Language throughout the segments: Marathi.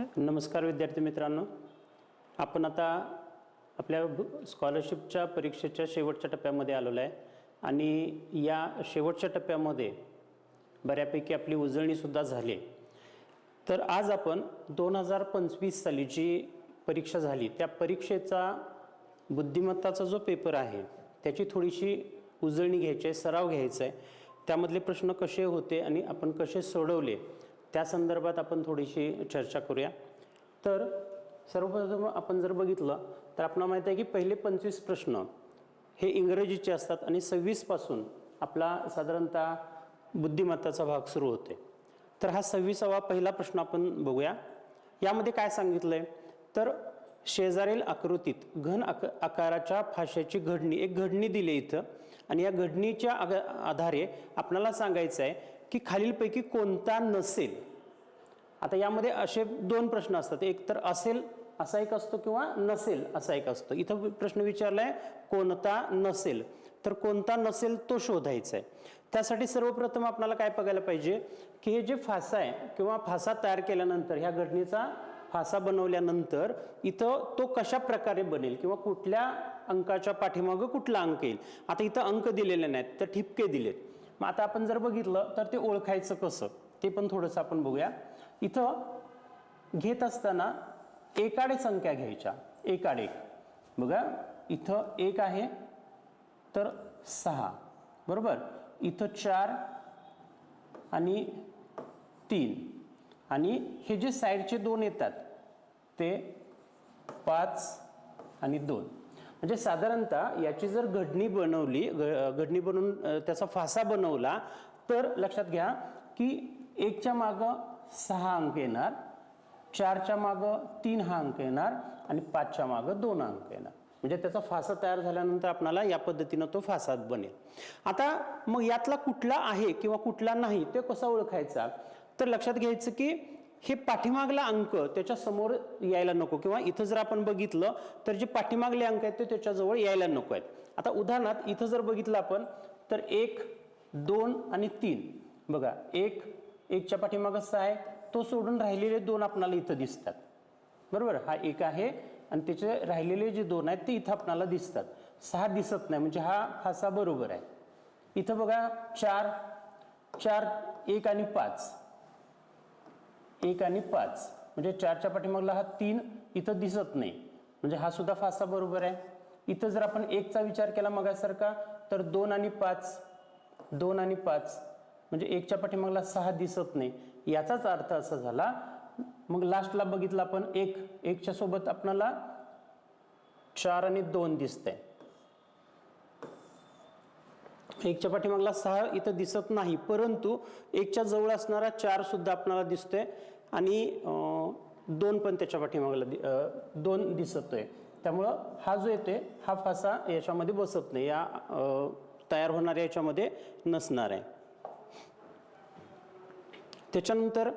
नमस्कार विद्यार्थी मित्रांनो. आपण आता आपल्या स्कॉलरशिपच्या परीक्षेच्या शेवटच्या टप्प्यामध्ये आलेलो आहे. आणि या शेवटच्या टप्प्यामध्ये बऱ्यापैकी आपली उजळणीसुद्धा झाली आहे. तर आज आपण दोन हजार पंचवीस साली जी परीक्षा झाली त्या परीक्षेचा बुद्धिमत्ताचा जो पेपर आहे त्याची थोडीशी उजळणी घ्यायची आहे सराव घ्यायचा आहे. त्यामधले प्रश्न कसे होते आणि आपण कसे सोडवले त्या संदर्भात आपण थोडीशी चर्चा करूया. तर सर्वप्रथम आपण जर बघितलं तर आपल्याला माहीत आहे की पहिले पंचवीस प्रश्न हे इंग्रजीचे असतात आणि सव्वीसपासून आपला साधारणतः बुद्धिमत्ताचा भाग सुरू होते. तर हा सव्वीसावा पहिला प्रश्न आपण बघूया. यामध्ये काय सांगितलं आहे तर शेजारील आकृतीत घन आक आकाराच्या फाश्याची घडणी एक घडणी दिली इथं. आणि या घडणीच्या आग आधारे आपणाला सांगायचं आहे की खालीलपैकी कोणता नसेल? आता यामध्ये असे दोन प्रश्न असतात. एक तर असेल असा एक असतो किंवा नसेल असा एक असतो. इथं प्रश्न विचारला आहे कोणता नसेल? तर कोणता नसेल तो शोधायचा आहे त्यासाठी सर्वप्रथम आपल्याला काय बघायला पाहिजे? की हे जे फासा आहे किंवा फासा तयार केल्यानंतर ह्या घटनेचा फासा बनवल्यानंतर इथं तो कशा प्रकारे बनेल किंवा कुठल्या अंकाच्या पाठीमागं कुठला अंक येईल? आता इथं अंक दिलेले नाहीत तर ठिपके दिलेत. मग आता आपण जर बघितलं तर ते ओळखायचं कसं? ते पण थोडंसं आपण बघूया. इथं घेत असताना एकाडे संख्या घ्यायच्या. एकाडे बघा इथं एक आहे तर सहा. बरोबर? इथं चार आणि तीन. आणि हे जे साईडचे दोन येतात ते पाच आणि दोन. म्हणजे साधारणतः याची जर घडणी बनवली घडणी बनवून त्याचा फासा बनवला तर लक्षात घ्या की एकच्या मागं सहा अंक येणार चारच्या मागं तीन हा अंक येणार आणि पाचच्या मागं दोन अंक येणार. म्हणजे त्याचा फासा तयार झाल्यानंतर आपणाला या पद्धतीनं तो फासात बनेल. आता मग यातला कुठला आहे किंवा कुठला नाही ते कसा ओळखायचा? तर लक्षात घ्यायचं की हे पाठीमागला अंक त्याच्यासमोर यायला नको. किंवा इथं जर आपण बघितलं तर जे पाठीमागले अंक आहेत ते त्याच्याजवळ यायला नको आहेत. आता उदाहरणार्थ इथं जर बघितलं आपण तर एक दोन आणि तीन. बघा एक एकच्या पाठीमागं सहा आहे. तो सोडून राहिलेले दोन आपणाला इथं दिसतात. बरोबर? हा एक आहे आणि त्याचे राहिलेले जे दोन आहेत ते इथं आपणाला दिसतात. सहा दिसत नाही म्हणजे हा फासा बरोबर आहे. इथं बघा चार चार एक आणि पाच. एक आणि पाच. म्हणजे चारच्या पाठीमागला हा तीन इथं दिसत नाही. म्हणजे हा सुद्धा फासा बरोबर आहे. इथं जर आपण एकचा विचार केला मगासारखा तर दोन आणि पाच दोन आणि पाच म्हणजे एकच्या पाठीमागला सहा दिसत नाही. याचाच अर्थ असा झाला मग लास्टला बघितलं आपण एक एकच्या सोबत आपणाला चार आणि दोन दिसतंय. एकच्या पाठीमागला सहा इथं दिसत नाही परंतु एकच्या जवळ असणारा चार सुद्धा आपल्याला दिसतोय आणि दोन पण त्याच्या पाठीमागला दि- दोन दिसतोय. त्यामुळं हा जो येतोय हा फासा याच्यामध्ये बसत नाही. या तयार होणाऱ्या याच्यामध्ये नसणार आहे. त्याच्यानंतर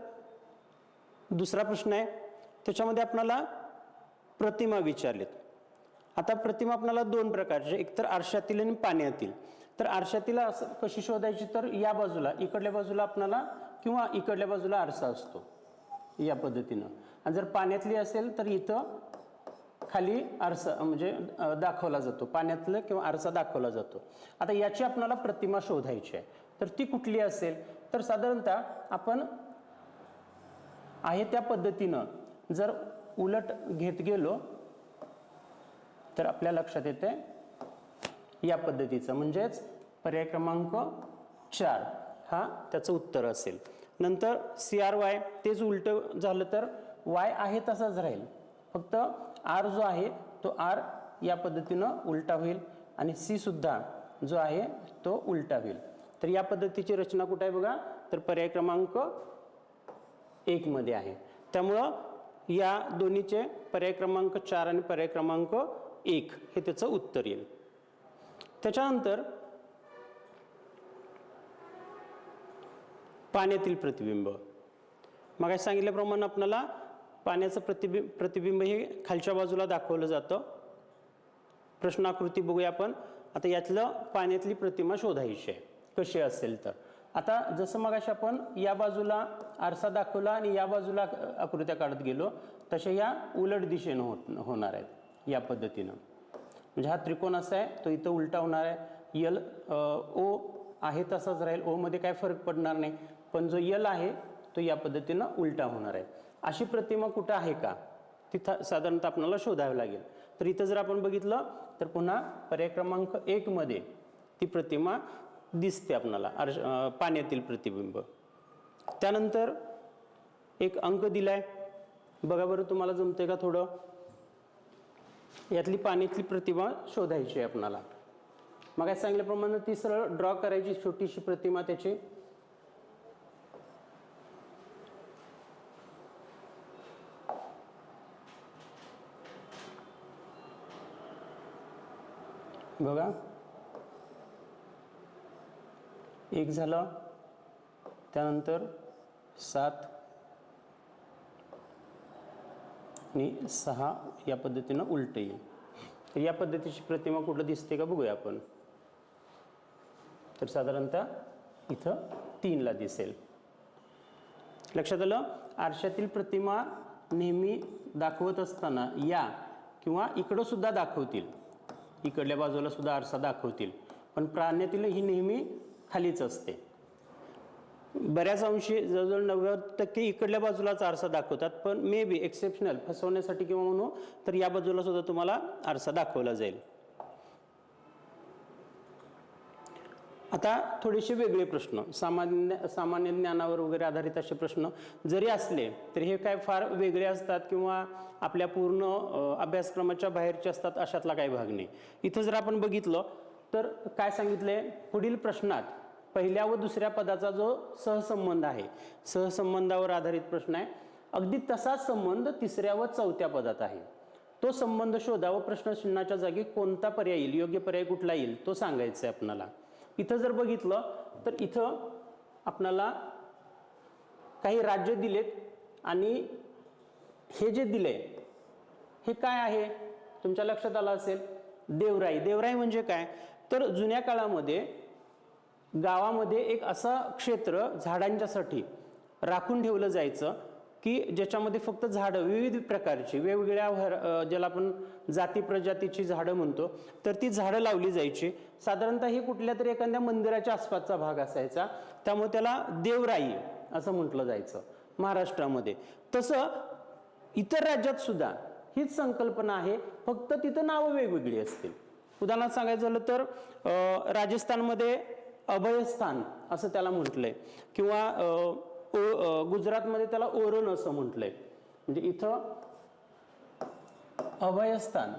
दुसरा प्रश्न आहे त्याच्यामध्ये आपणाला प्रतिमा विचारलेत. आता प्रतिमा आपल्याला दोन प्रकारचे एकतर आरशातील आणि पाण्यातील. तर आरशातील असं कशी शोधायची? तर या बाजूला इकडल्या बाजूला आपणाला किंवा इकडल्या बाजूला आरसा असतो या पद्धतीनं. आणि जर पाण्यातली असेल तर इथं खाली आरसा म्हणजे दाखवला जातो. पाण्यातलं किंवा आरसा दाखवला जातो. आता याची आपणाला प्रतिमा शोधायची आहे. तर ती कुठली असेल? तर साधारणतः आपण आहे त्या पद्धतीनं जर उलट घेत गेलो तर आपल्या लक्षात येते या पद्धतीचं. म्हणजेच पर्याय क्रमांक चार. हा त्याचं उत्तर असेल. नंतर सी आर वाय तेच उलट झालं तर वाय आहे तसाच राहील. फक्त आर जो आहे तो आर या पद्धतीनं उलटा होईल आणि सी सुद्धा जो आहे तो उलटा होईल. तर या पद्धतीची रचना कुठे आहे बघा? तर पर्याय क्रमांक एकमध्ये आहे. त्यामुळं या दोन्हीचे पर्याय क्रमांक चार आणि पर्याय क्रमांक एक हे त्याचं उत्तर येईल. त्याच्यानंतर पाण्यातील प्रतिबिंब. मग सांगितल्याप्रमाणे आपल्याला पाण्याचं प्रतिबिंब प्रतिबिंब हे खालच्या बाजूला दाखवलं जातं. प्रश्नाकृती बघूया आपण. आता यातलं पाण्यातली प्रतिमा शोधायची आहे. कशी असेल तर. आता जसं मग आपण या बाजूला आरसा दाखवला आणि या बाजूला आकृत्या काढत गेलो तशा या उलट दिशेनं होत होणार आहेत या पद्धतीनं. म्हणजे हा त्रिकोण असा आहे तो इथं उलटा होणार आहे. यल ओ आहे तसाच राहील. ओमध्ये काय फरक पडणार नाही. पण जो यल आहे तो या पद्धतीनं उलटा होणार आहे. अशी प्रतिमा कुठं आहे का? तिथं साधारणतः आपल्याला शोधावी लागेल. तर इथं जर आपण बघितलं तर पुन्हा पर्याय क्रमांक एकमध्ये ती प्रतिमा दिसते आपणाला अर्श पाण्यातील प्रतिबिंब. त्यानंतर एक अंक दिलाय. बघा बरं तुम्हाला जमते का थोडं? यातली पाण्यातली प्रतिमा शोधायची आहे आपणाला. मग काय सांगितल्याप्रमाणे ती सरळ ड्रॉ करायची छोटीशी प्रतिमा त्याची. बघा. एक झालं. त्यानंतर सात आणि सहा या पद्धतीनं उलट येईल. तर या पद्धतीची प्रतिमा कुठं दिसते का बघूया आपण. तर साधारणतः इथं तीनला दिसेल. लक्षात आलं? आरशातील प्रतिमा नेहमी दाखवत असताना या किंवा इकडं सुद्धा दाखवतील. इकडल्या बाजूला सुद्धा आरसा दाखवतील. पण प्राण्यातील ही नेहमी खालीच असते. बऱ्याच अंशी जवळजवळ नव्वद टक्के इकडल्या बाजूलाच आरसा दाखवतात पण मे बी एक्सेप्शनल फसवण्यासाठी किंवा म्हणू तर या बाजूला सुद्धा तुम्हाला आरसा दाखवला जाईल. आता थोडेसे वेगळे प्रश्न. सामान्य सामान्य ज्ञानावर वगैरे आधारित असे प्रश्न जरी असले तरी हे काय फार वेगळे असतात किंवा आपल्या पूर्ण अभ्यासक्रमाच्या बाहेरचे असतात अशातला काही भाग नाही. इथं जर आपण बघितलं तर काय सांगितलंय? पुढील प्रश्नात पहिल्या व दुसऱ्या पदाचा जो सहसंबंध आहे सहसंबंधावर आधारित प्रश्न आहे. अगदी तसाच संबंध तिसऱ्या व चौथ्या पदात आहे. तो संबंध शोधा व प्रश्नचिन्हाच्या जागी कोणता पर्याय येईल योग्य पर्याय कुठला येईल तो सांगायचा आहे आपणाला. इथं जर बघितलं तर इथं आपणाला काही राज्य दिलेत आणि हे जे दिले हे काय आहे? तुमच्या लक्षात आलं असेल? देवराई. देवराई म्हणजे काय? तर जुन्या काळामध्ये गावामध्ये एक असं क्षेत्र झाडांच्यासाठी राखून ठेवलं जायचं. की ज्याच्यामध्ये फक्त झाडं विविध प्रकारची वेगवेगळ्या व्हर- ज्याला आपण जाती प्रजातीची झाडं म्हणतो तर ती झाडं लावली जायची. साधारणतः हे कुठल्या तरी एखाद्या मंदिराच्या आसपासचा भाग असायचा. त्यामुळे त्याला देवराई असं म्हटलं जायचं महाराष्ट्रामध्ये. तसं इतर राज्यात सुद्धा हीच संकल्पना आहे. फक्त तिथं नावं वेगवेगळी असतील. उदाहरणार्थ सांगायचं झालं तर राजस्थानमध्ये अभयस्थान असं त्याला म्हटलंय. किंवा गुजरातमध्ये त्याला ओरण असं म्हटलंय. म्हणजे इथं अभयस्थान.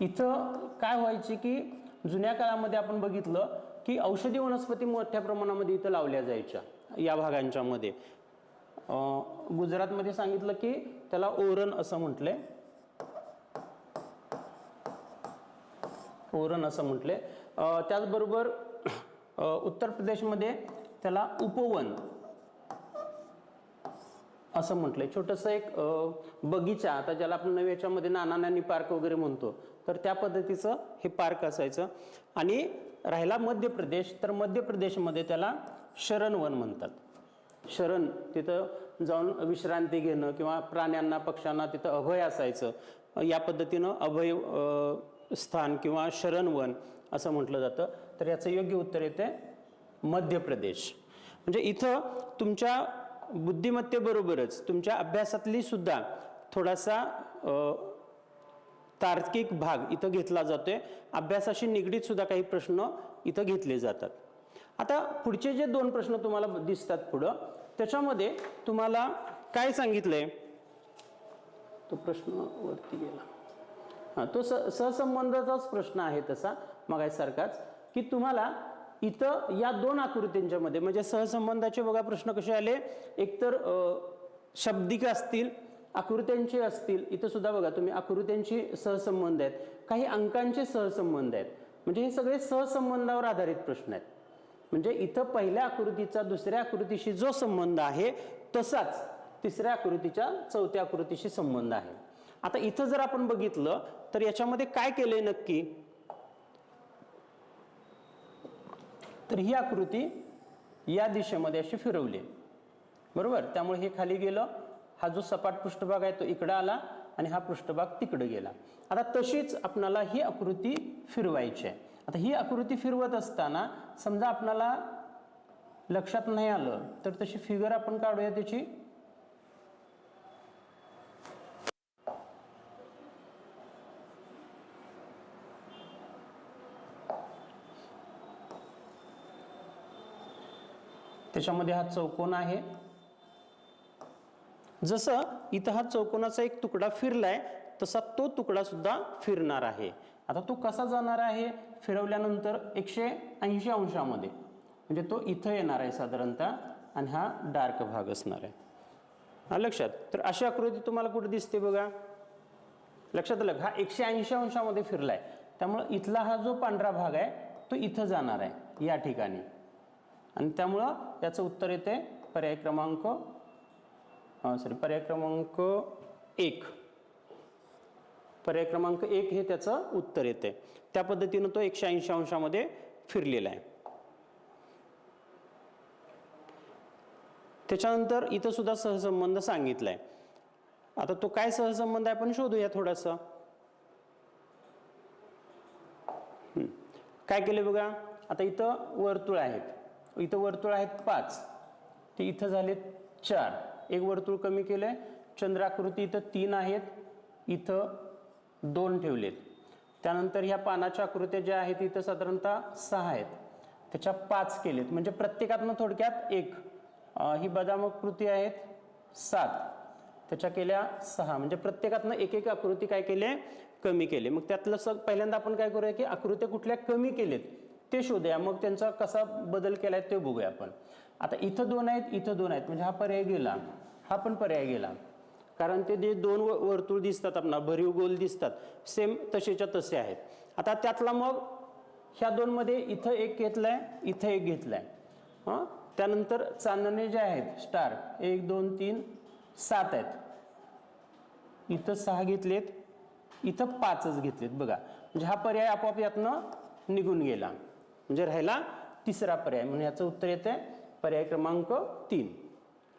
इथं काय व्हायचे की जुन्या काळामध्ये आपण बघितलं की औषधी वनस्पती मोठ्या प्रमाणामध्ये इथं लावल्या जायच्या या भागांच्या मध्ये गुजरातमध्ये सांगितलं की त्याला ओरण असं म्हटलंय. ओरण असं म्हटले त्याचबरोबर उत्तर प्रदेशमध्ये त्याला उपवन असं म्हटलंय. छोटंसं एक बगीचा आता ज्याला आपण नव्या याच्यामध्ये नाना नानी पार्क वगैरे म्हणतो तर त्या पद्धतीचं हे पार्क असायचं. आणि राहिला मध्य प्रदेश तर मध्य प्रदेशमध्ये त्याला शरणवन म्हणतात. शरण तिथं जाऊन विश्रांती घेणं किंवा प्राण्यांना पक्ष्यांना तिथं अभय असायचं. या पद्धतीनं अभय स्थान किंवा शरणवन असं म्हटलं जातं. तर याचं योग्य उत्तर येते मध्य प्रदेश म्हणजे इथं तुमच्या बुद्धिमत्तेबरोबरच तुमच्या अभ्यासातली सुद्धा थोडासा तार्किक भाग इथं घेतला जातोय. अभ्यासाशी निगडीत सुद्धा काही प्रश्न इथं घेतले जातात. आता पुढचे जे दोन प्रश्न तुम्हाला दिसतात पुढं त्याच्यामध्ये तुम्हाला काय सांगितलंय? तो प्रश्न वरती गेला. हां तो स सहसंबंधाचाच प्रश्न आहे तसा मगायसारखाच. की तुम्हाला इथं या दोन आकृतींच्या मध्ये म्हणजे सहसंबंधाचे बघा प्रश्न कसे आले. एकतर शब्दिक असतील आकृत्यांचे असतील इथं सुद्धा बघा तुम्ही आकृत्यांची सहसंबंध आहेत. काही अंकांचे सहसंबंध आहेत. म्हणजे हे सगळे सहसंबंधावर आधारित प्रश्न आहेत. म्हणजे इथं पहिल्या आकृतीचा दुसऱ्या आकृतीशी जो संबंध आहे तसाच तिसऱ्या आकृतीच्या चौथ्या आकृतीशी संबंध आहे. आता इथं जर आपण बघितलं तर याच्यामध्ये काय केलंय नक्की? तर ही आकृती या दिशेमध्ये अशी फिरवली. बरोबर? त्यामुळे हे खाली गेलं. हा जो सपाट पृष्ठभाग आहे तो इकडं आला आणि हा पृष्ठभाग तिकडे गेला. आता तशीच आपणाला ही आकृती फिरवायची आहे. आता ही आकृती फिरवत असताना समजा आपणाला लक्षात नाही आलं तर तशी फिगर आपण काढूया त्याची. त्याच्यामध्ये हा चौकोन आहे. जसं इथं हा चौकोनाचा एक तुकडा फिरलाय तसा तो तुकडा सुद्धा फिरणार आहे. आता तो कसा जाणार आहे? फिरवल्यानंतर एकशे ऐंशी अंशामध्ये. म्हणजे तो इथं येणार आहे साधारणतः आणि हा डार्क भाग असणार आहे. हा लक्षात. तर अशी आकृती तुम्हाला कुठे दिसते बघा? लक्षात आलं हा एकशे ऐंशी अंशामध्ये फिरलाय. त्यामुळं इथला हा जो पांढरा भाग आहे तो इथं जाणार आहे या ठिकाणी. आणि त्यामुळं याचं उत्तर येते पर्याय क्रमांक सॉरी पर्याय क्रमांक एक. पर्याय क्रमांक एक हे त्याचं उत्तर येते. त्या पद्धतीनं तो एकशे ऐंशी अंशामध्ये फिरलेला आहे. त्याच्यानंतर इथं सुद्धा सहसंबंध सांगितलाय. आता तो काय सहसंबंध आहे आपण शोधूया थोडासा. काय केलं बघा? आता इथं वर्तुळ आहेत. इथं वर्तुळ आहेत पाच. ते इथं झालेत चार. एक वर्तुळ कमी केलं आहे चंद्राकृती इथं तीन आहेत. इथं दोन ठेवलेत. त्यानंतर ह्या पानाच्या आकृत्या ज्या आहेत इथं साधारणतः सहा आहेत. त्याच्या पाच केलेत. म्हणजे प्रत्येकातनं थोडक्यात एक. ही बदामाकृती आहेत सात. त्याच्या केल्या सहा. म्हणजे प्रत्येकातनं एक एक आकृती काय केले? कमी केले. मग त्यातलं सग पहिल्यांदा आपण काय करूया की आकृत्या कुठल्या कमी केलेत? ते शोधूया. मग त्यांचा कसा बदल केला आहे ते बघूया आपण. आता इथं दोन आहेत इथं दोन आहेत. म्हणजे हा पर्याय गेला. हा पण पर्याय गेला. कारण ते जे दोन व- वर्तुळ दिसतात आपण भरीव गोल दिसतात सेम तसेच्या तसे आहेत. आता त्यातला मग ह्या दोनमध्ये इथं एक घेतलाय इथं एक घेतलाय. हां? त्यानंतर चांदणे जे आहेत स्टार एक दोन तीन सात आहेत. इथं सहा घेतलेत इथं पाचच घेतलेत. बघा. म्हणजे हा पर्याय आपोआप यातनं निघून गेला. म्हणजे राहिला तिसरा पर्याय. म्हणून याचं उत्तर येते पर्याय क्रमांक तीन.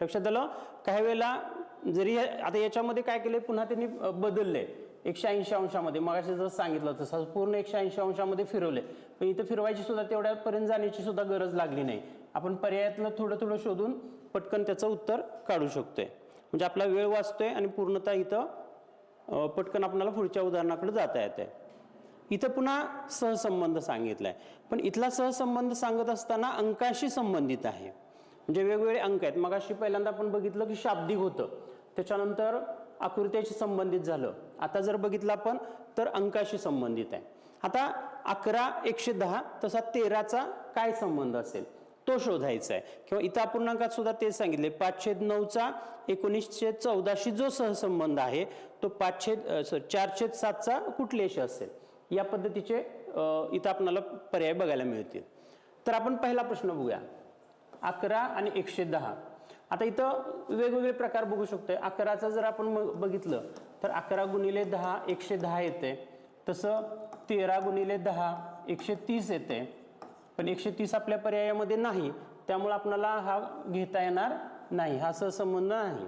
लक्षात आलं? काही वेळेला जरी आता याच्यामध्ये काय केलंय? पुन्हा त्यांनी बदलले एकशे ऐंशी अंशामध्ये. मग जसं सांगितलं तसं पूर्ण एकशे ऐंशी अंशामध्ये फिरवले पण इथं फिरवायची सुद्धा तेवढ्यापर्यंत जाण्याची सुद्धा गरज लागली नाही. आपण पर्यायातलं थोडं थोडं शोधून पटकन त्याचं उत्तर काढू शकतोय. म्हणजे आपला वेळ वाचतोय आणि पूर्णतः इथं पटकन आपल्याला पुढच्या उदाहरणाकडे जाता येते इथं पुन्हा सहसंबंध सांगितलाय. पण इथला सहसंबंध सांगत असताना अंकाशी संबंधित आहे. म्हणजे वेगवेगळे अंक आहेत. मग अशी पहिल्यांदा आपण बघितलं की शाब्दिक होतं. त्याच्यानंतर आकृत्याशी संबंधित झालं. आता जर बघितलं आपण तर अंकाशी संबंधित आहे. आता अकरा एकशे दहा तसा तेराचा काय संबंध असेल? तो शोधायचा आहे. किंवा इथं अपूर्णांकात सुद्धा तेच सांगितले. पाचशे नऊचा एकोणीसशे चौदाशी जो सहसंबंध आहे तो पाचशे चारशे सातचा कुठल्याशी असेल? या पद्धतीचे इथं आपल्याला पर्याय बघायला मिळतील. तर आपण पहिला प्रश्न बघूया. अकरा आणि एकशे दहा. आता इथं वेगवेगळे प्रकार बघू शकतोय. अकराचा जर आपण मग बघितलं तर अकरा गुणिले दहा एकशे दहा येते. तसं तेरा गुणिले दहा एकशे तीस येते. पण एकशे तीस आपल्या पर्यायामध्ये नाही. त्यामुळे आपणाला हा घेता येणार नाही. हा सहसंबंध नाही.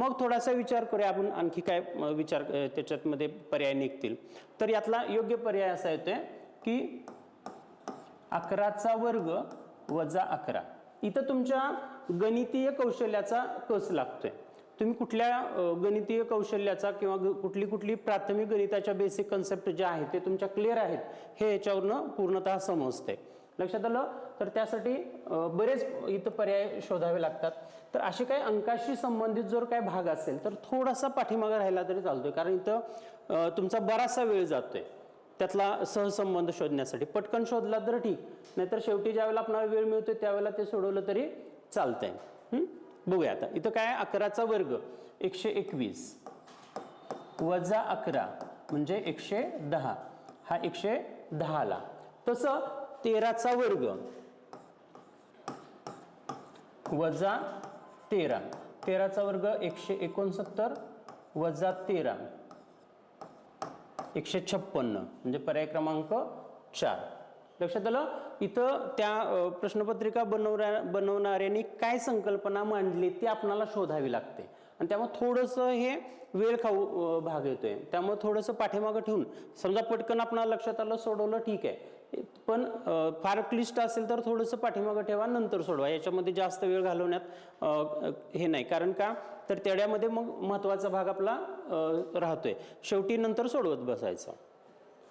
मग थोडासा विचार करूया आपण. आणखी काय विचार त्याच्यातमध्ये पर्याय निघतील. तर यातला योग्य पर्याय असा येतोय की अकराचा वर्ग वजा अकरा. इथं तुमच्या गणितीय कौशल्याचा कस लागतोय. तुम्ही कुठल्या गणितीय कौशल्याचा किंवा कुठली कुठली प्राथमिक गणिताच्या बेसिक कन्सेप्ट ज्या आहेत ते तुमच्या क्लिअर आहेत हे याच्यावरनं पूर्णतः समजते लक्षात आलं? तर त्यासाठी बरेच इथं पर्याय शोधावे लागतात. तर असे काही अंकाशी संबंधित जर काही भाग असेल तर थोडासा पाठीमागे राहिला तरी चालतोय. कारण इथं तुमचा बराचसा वेळ जातोय. त्यातला सहसंबंध शोधण्यासाठी. पटकन शोधला तर ठीक. नाहीतर शेवटी ज्यावेळेला आपणाला वेळ मिळतोय त्यावेळेला ते सोडवलं तरी चालतंय. बघूया आता. इथं काय अकराचा वर्ग. एकशे एकवीस. वजा अकरा म्हणजे एकशे दहा. हा एकशे दहाला. तसं तेराचा वर्ग. वजा तेरा. तेराचा वर्ग एकशे एकोणसत्तर वजा तेरा. एकशे छप्पन्न म्हणजे पर्याय क्रमांक चार. लक्षात आलं? इथं त्या प्रश्नपत्रिका बनवण्या बनवणाऱ्यांनी काय संकल्पना मांडली ती आपणाला शोधावी लागते. आणि त्यामुळे थोडंसं हे वेळ खाऊ भाग येतोय. त्यामुळे थोडंसं पाठीमागं ठेवून समजा पटकन आपणाला लक्षात आलं सोडवलं ठीक आहे. पण फार क्लिष्ट असेल तर थोडंसं पाठीमागं ठेवा नंतर सोडवा. याच्यामध्ये जास्त वेळ घालवण्यात हे नाही. कारण का? तर तेड्यामध्ये मग महत्त्वाचा भाग आपला राहतो राहतोय. शेवटी नंतर सोडवत बसायचं.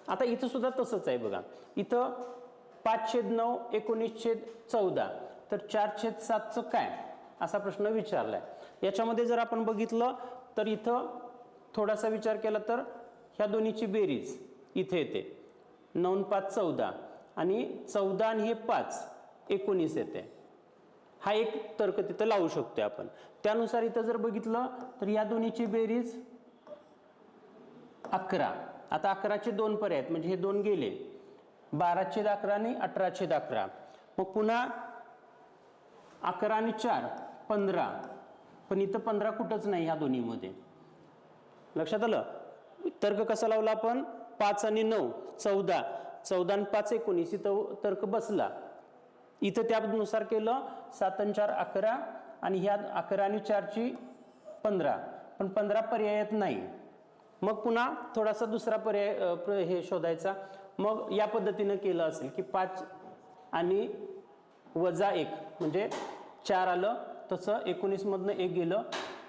आता इथं सुद्धा तसंच आहे बघा. इथं पाच छेद नऊ एकोणीस छेद चौदा. तर चार छेद सातचं काय? असा प्रश्न विचारला आहे याच्यामध्ये जर आपण बघितलं तर इथं थोडासा विचार केला तर ह्या दोन्हीची बेरीज इथे येते. नऊ पाच चौदा. आणि चौदा आणि हे पाच एकोणीस येते. हा एक तर्क तिथं लावू शकतो आपण. त्यानुसार इथं जर बघितलं तर या दोन्हीची बेरीज अकरा. आता अकराचे दोन पर्याय आहेत. म्हणजे हे दोन गेले. बाराशे अकरा आणि अठराशे अकरा. मग पुन्हा अकरा आणि चार पंधरा. पण इथं पंधरा कुठंच नाही ह्या दोन्हीमध्ये. लक्षात आलं? तर्क कसा लावला आपण? पाच आणि नऊ चौदा. चौदा आणि पाच एकोणीस. इथं तर्क बसला. इथं त्यानुसार केलं सात आणि चार अकरा. आणि ह्या अकरा आणि चारची पंधरा. पण पंधरा पर्यायात नाही. मग पुन्हा थोडासा दुसरा पर्याय हे शोधायचा. मग या पद्धतीनं केलं असेल की पाच आणि वजा एक. म्हणजे चार आलं तसं एकोणीसमधनं एक गेलं.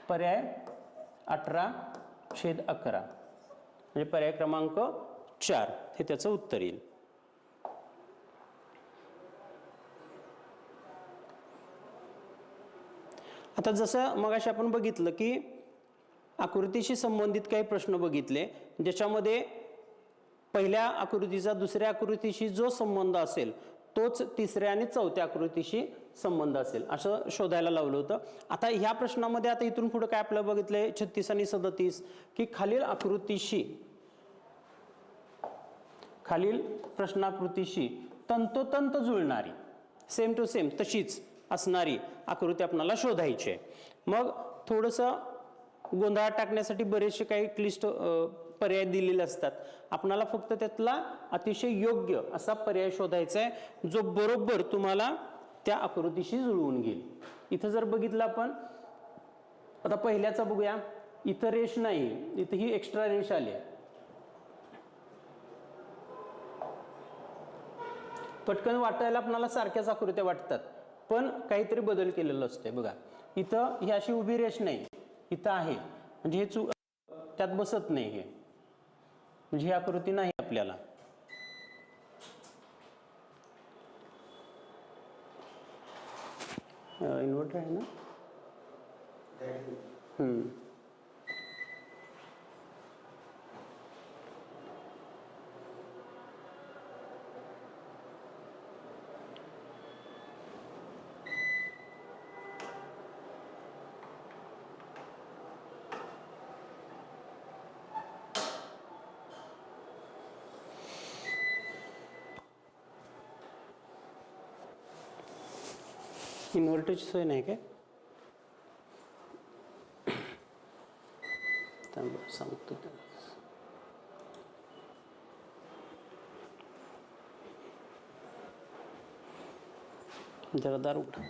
पर्याय अठरा छेद अकरा. म्हणजे पर्याय क्रमांक चार हे त्याचं उत्तर येईल. आता जसं मगाशी आपण बघितलं की आकृतीशी संबंधित काही प्रश्न बघितले ज्याच्यामध्ये पहिल्या आकृतीचा दुसऱ्या आकृतीशी जो संबंध असेल तोच तिसऱ्या आणि चौथ्या आकृतीशी संबंध असेल. असं शोधायला लावलं होतं. आता ह्या प्रश्नामध्ये आता इथून पुढे काय आपलं बघितलंय? छत्तीस आणि सदतीस. की खालील आकृतीशी खालील प्रश्नाकृतीशी तंतोतंत जुळणारी सेम टू सेम तशीच असणारी आकृती आपणाला शोधायची आहे. मग थोडंसं गोंधळात टाकण्यासाठी बरेचसे काही क्लिष्ट पर्याय दिलेले असतात. आपणाला फक्त त्यातला अतिशय योग्य असा पर्याय शोधायचा आहे जो बरोबर तुम्हाला त्या आकृतीशी जुळवून घेईल. इथं जर बघितलं आपण आता पहिल्याचा बघूया. इथं रेष नाही इथं ही एक्स्ट्रा रेष आली आहे पटकन वाटायला आपणाला सारख्याच आकृत्या वाटतात पण काहीतरी बदल केलेलं असतोय. बघा इथं ही अशी उभी रेष नाही इथं आहे. म्हणजे हे चु त्यात बसत नाही हे. म्हणजे ही आकृती नाही आपल्याला. इन्व्हर्टर आहे ना? इन्व्हर्टरची सोय नाही काय थांब, सांगतो त्याला. जरा दार उघडा